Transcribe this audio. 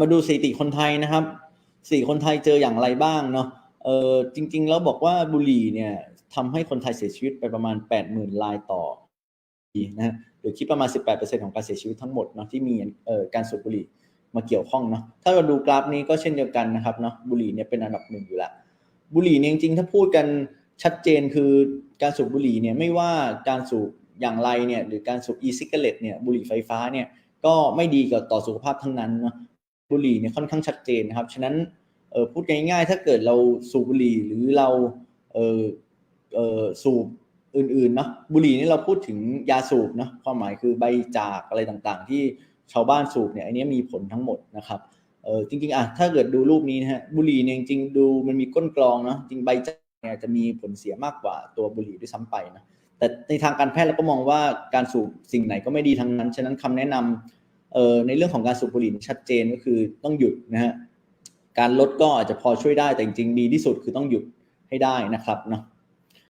มาดูสถิติคนไทยนะครับสถิติคนไทยเจออย่างไรบ้างเนาะเออจริง ๆ แล้วบอกว่าบุหรี่เนี่ยทำให้คนไทยเสียชีวิตไปประมาณ 80,000รายต่อปีนะฮะหรือคิดประมาณ 18%ของการเสียชีวิตทั้งหมดเนาะที่มีเอ่อการสูบบุหรี่มาเกี่ยวข้องเนาะถ้าเราดูกราฟนี้ก็เช่นเดียวกันนะครับเนาะบุหรี่เนี่ยเป็นอันดับหนึ่งอยู่ล้วบุหรี่เนี่ยจริงๆถ้าพูดกันชัดเจนคือการสูบบุหรี่เนี่ยไม่ว่าการสูบอย่างไรเนี่ยหรือการสูบ e-cigarette เนี่ยบุหรี่ไฟฟ้าเนี่ยก็ไม่ดีกับต่อสุขภาพทั้งนั้นเนาะ บุหรี่เนี่ยค่อนข้างชัดเจนนะครับ ฉะนั้นเออพูดง่ายๆ ถ้าเกิดเราสูบบุหรี่หรือเราเออเออสูบอื่นๆเนาะบุหรี่นี่เราพูดถึงยาสูบเนาะความหมายคือใบจากอะไรต่างๆ ที่ชาวบ้านสูบเนี่ยอันนี้มีผลทั้งหมดนะครับเออจริงๆอะถ้าเกิดดูรูปนี้นะฮะบุหรี่เนี่ยจริงๆดูมันมีก้นกรองเนาะจริงใบจากเนี่ยจะมีผลเสียมากกว่าตัวบุหรี่ด้วยซ้ำไปนะแต่ในทางการแพทย์เราก็มองว่าการสูบสิ่งไหนก็ไม่ดีทั้งนั้น ฉะนั้นคำแนะนำ เออในเรื่องของการสูบบุหรี่ชัดเจนก็คือต้องหยุดนะฮะการลดก็อาจจะพอช่วยได้แต่จริงๆดีที่สุดคือต้องหยุดให้ได้นะครับเนาะ